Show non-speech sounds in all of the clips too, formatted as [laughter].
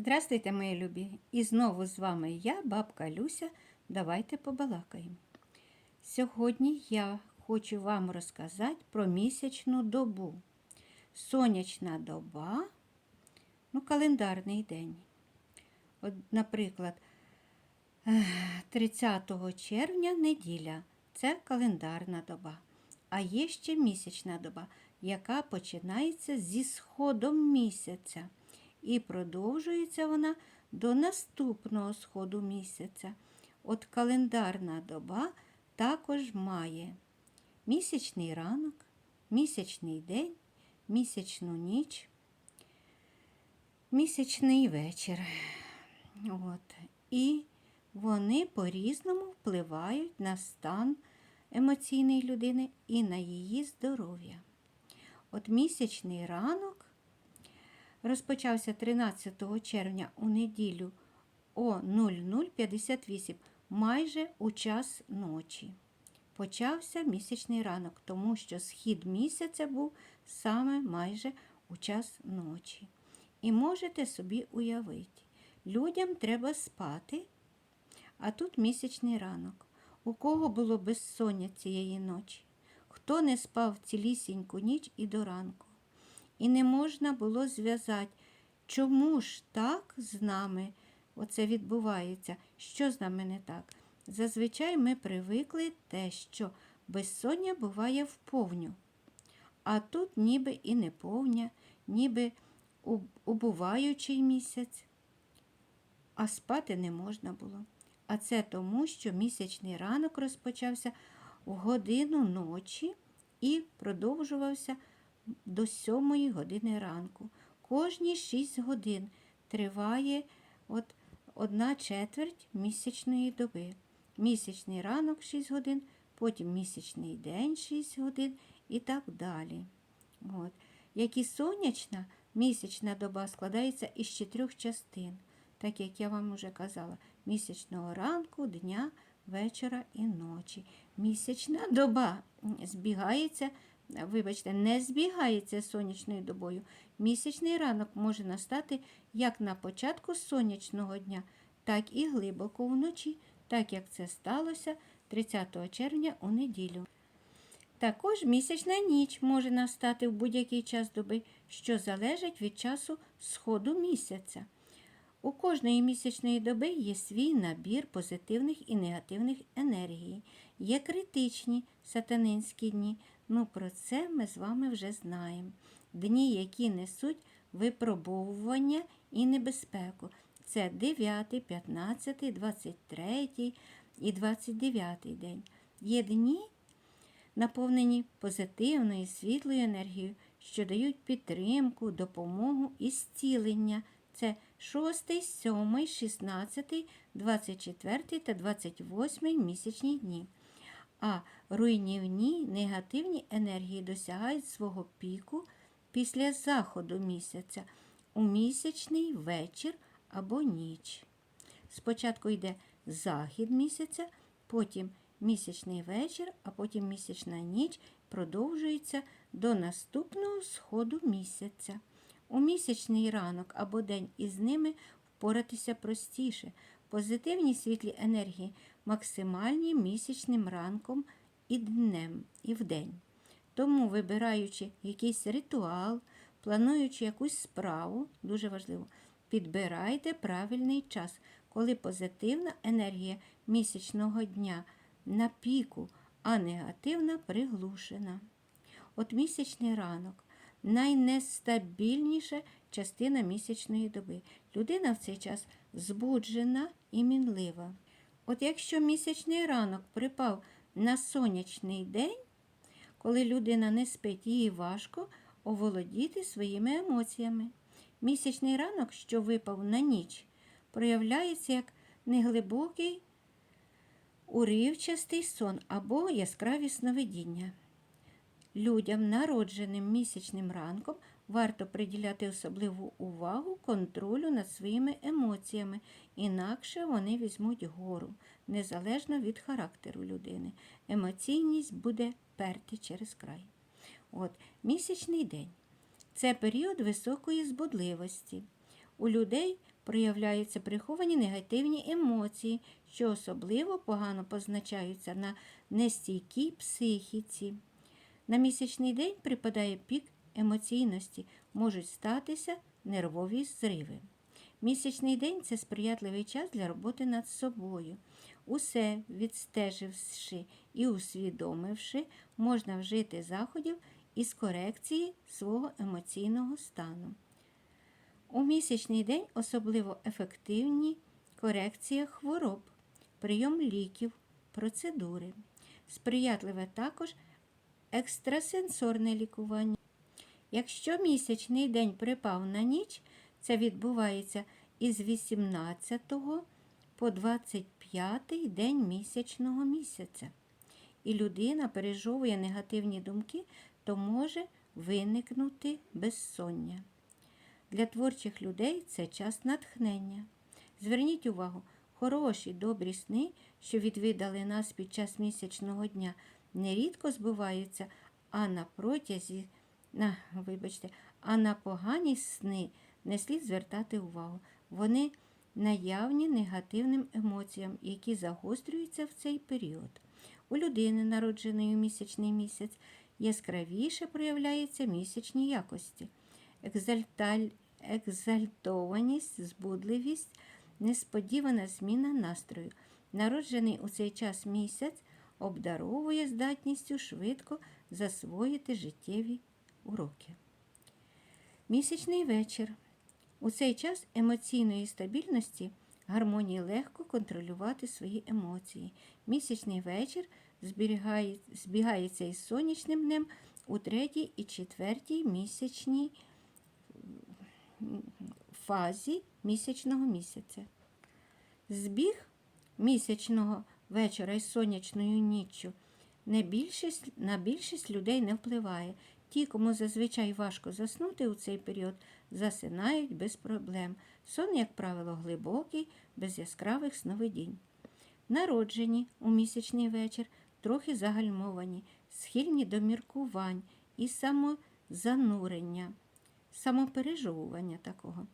Здравствуйте, мої любі! І знову з вами я, бабка Люся. Давайте побалакаємо. Сьогодні я хочу вам розказати про місячну добу. Сонячна доба, ну, календарний день. От, наприклад, 30 червня неділя це календарна доба. А є ще місячна доба, яка починається зі сходом місяця. І продовжується вона до наступного сходу місяця. От календарна доба також має місячний ранок, місячний день, місячну ніч, місячний вечір. От. І вони по-різному впливають на стан емоційної людини і на її здоров'я. От місячний ранок розпочався 13 червня у неділю о 00.58, майже у час ночі. Почався місячний ранок, тому що схід місяця був саме майже у час ночі. І можете собі уявити, людям треба спати, а тут місячний ранок. У кого було безсоння цієї ночі? Хто не спав цілісіньку ніч і до ранку? І не можна було зв'язати, чому ж так з нами оце відбувається, що з нами не так. Зазвичай ми привикли те, що безсоння буває вповню. А тут ніби і не повня, ніби убуваючий місяць, а спати не можна було. А це тому, що місячний ранок розпочався в годину ночі і продовжувався до 7 години ранку. Кожні 6 годин триває от одна четверть місячної доби. Місячний ранок 6 годин, потім місячний день 6 годин і так далі. От. Як і сонячна, місячна доба складається із чотирьох частин, так як я вам вже казала, місячного ранку, дня, вечора і ночі. Місячна доба збігається вибачте, не збігається з сонячною добою. Місячний ранок може настати як на початку сонячного дня, так і глибоко вночі, так як це сталося 30 червня у неділю. Також місячна ніч може настати в будь-який час доби, що залежить від часу сходу місяця. У кожної місячної доби є свій набір позитивних і негативних енергій, є критичні сатанинські дні, Ну, про це ми з вами вже знаємо. Дні, які несуть випробовування і небезпеку. Це 9, 15, 23 і 29 день. Є дні, наповнені позитивною світлою енергією, що дають підтримку, допомогу і зцілення. Це 6, 7, 16, 24 та 28 місячні дні а руйнівні негативні енергії досягають свого піку після заходу місяця у місячний вечір або ніч. Спочатку йде захід місяця, потім місячний вечір, а потім місячна ніч продовжується до наступного сходу місяця. У місячний ранок або день із ними впоратися простіше. Позитивні світлі енергії максимальні місячним ранком і днем, і вдень. Тому, вибираючи якийсь ритуал, плануючи якусь справу, дуже важливо, підбирайте правильний час, коли позитивна енергія місячного дня на піку, а негативна приглушена. От місячний ранок найнестабільніша частина місячної доби. Людина в цей час збуджена і мінлива. От якщо місячний ранок припав на сонячний день, коли людина не спить, їй важко оволодіти своїми емоціями. Місячний ранок, що випав на ніч, проявляється як неглибокий уривчастий сон або яскраві сновидіння. Людям, народженим місячним ранком, варто приділяти особливу увагу контролю над своїми емоціями, інакше вони візьмуть гору, незалежно від характеру людини. Емоційність буде перти через край. От, Місячний день це період високої збудливості. У людей проявляються приховані негативні емоції, що особливо погано позначаються на нестійкій психіці. На місячний день припадає пік емоційності, можуть статися нервові зриви. Місячний день це сприятливий час для роботи над собою. Усе відстеживши і усвідомивши, можна вжити заходів із корекції свого емоційного стану. У місячний день особливо ефективні корекція хвороб, прийом ліків, процедури. Сприятливе також екстрасенсорне лікування. Якщо місячний день припав на ніч, це відбувається із 18 по 25 день місячного місяця. І людина пережовує негативні думки, то може виникнути безсоння. Для творчих людей це час натхнення. Зверніть увагу, хороші, добрі сни, що відвідали нас під час місячного дня, нерідко збуваються, а на протязі, на, вибачте, а на погані сни не слід звертати увагу. Вони наявні негативним емоціям, які загострюються в цей період. У людини, народженої у місячний місяць, яскравіше проявляються місячні якості. Екзальталь... Екзальтованість, збудливість, несподівана зміна настрою. Народжений у цей час місяць обдаровує здатністю швидко засвоїти життєві уроки. Місячний вечір. У цей час емоційної стабільності гармонії легко контролювати свої емоції. Місячний вечір збігається із сонячним днем у третій і четвертій місячній фазі місячного місяця. Збіг місячного вечора із сонячною ніччю не більшість, на більшість людей не впливає. Ті, кому зазвичай важко заснути у цей період, засинають без проблем. Сон, як правило, глибокий, без яскравих сновидінь. Народжені у місячний вечір трохи загальмовані, схильні до міркувань і самозанурення, самопережовування такого.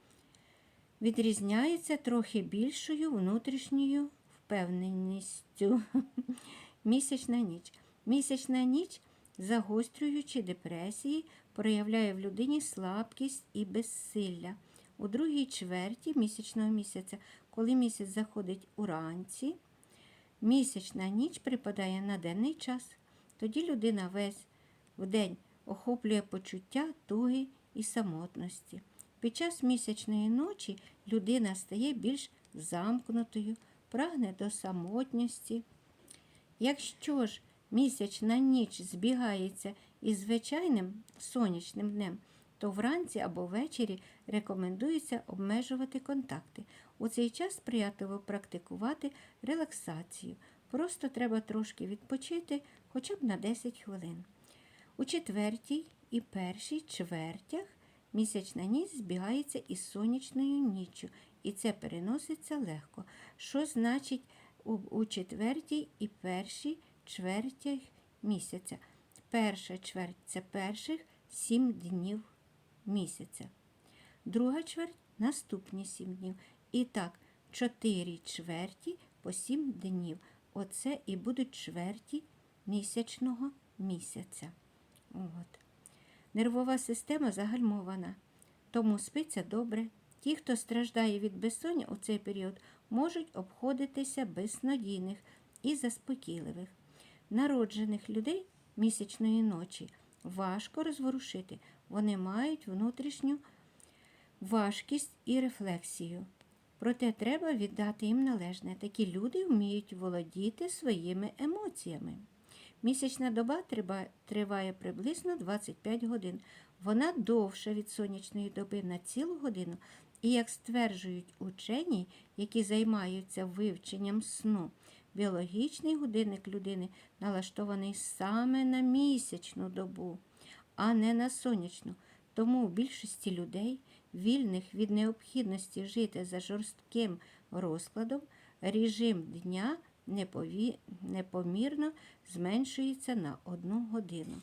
Відрізняються трохи більшою внутрішньою впевненістю. [laughs] Місячна ніч. Місячна ніч, загострюючи депресії, проявляє в людині слабкість і безсилля. У другій чверті місячного місяця, коли місяць заходить уранці, місячна ніч припадає на денний час. Тоді людина весь вдень охоплює почуття туги і самотності. Під час місячної ночі людина стає більш замкнутою, прагне до самотності. Якщо ж місячна ніч збігається із звичайним сонячним днем, то вранці або ввечері рекомендується обмежувати контакти. У цей час сприятливо практикувати релаксацію. Просто треба трошки відпочити хоча б на 10 хвилин. У четвертій і першій чвертях місячна ніч збігається із сонячною ніччю, і це переноситься легко. Що значить у, четвертій і першій чвертях місяця? Перша чверть це перших сім днів місяця. Друга чверть наступні сім днів. І так, чотири чверті по сім днів. Оце і будуть чверті місячного місяця. От. Нервова система загальмована, тому спиться добре. Ті, хто страждає від безсоння у цей період, можуть обходитися без снодійних і заспокійливих. Народжених людей місячної ночі важко розворушити. Вони мають внутрішню важкість і рефлексію. Проте треба віддати їм належне. Такі люди вміють володіти своїми емоціями. Місячна доба триває приблизно 25 годин. Вона довша від сонячної доби на цілу годину. І, як стверджують учені, які займаються вивченням сну, біологічний годинник людини налаштований саме на місячну добу, а не на сонячну. Тому у більшості людей, вільних від необхідності жити за жорстким розкладом, режим дня непомірно зменшується на одну годину.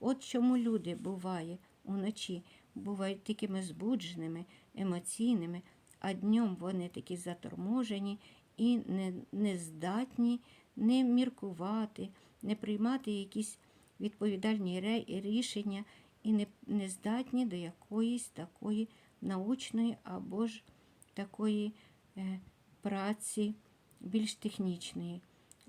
От чому люди буває уночі, бувають такими збудженими, емоційними, а днем вони такі заторможені і не, не здатні не міркувати, не приймати якісь відповідальні рішення і не, не здатні до якоїсь такої научної або ж такої е, праці більш технічної.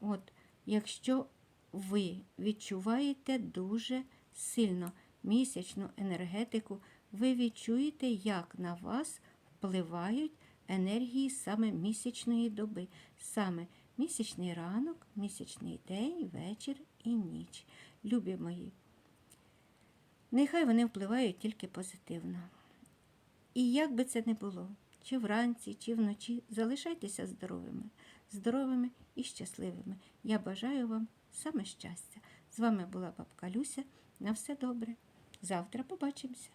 От, якщо ви відчуваєте дуже сильно місячну енергетику, ви відчуєте, як на вас впливають енергії саме місячної доби, саме місячний ранок, місячний день, вечір і ніч. Любі мої, нехай вони впливають тільки позитивно. І як би це не було, чи вранці, чи вночі, залишайтеся здоровими, здоровими і щасливими. Я бажаю вам саме щастя. З вами була бабка Люся. На все добре. Завтра побачимося.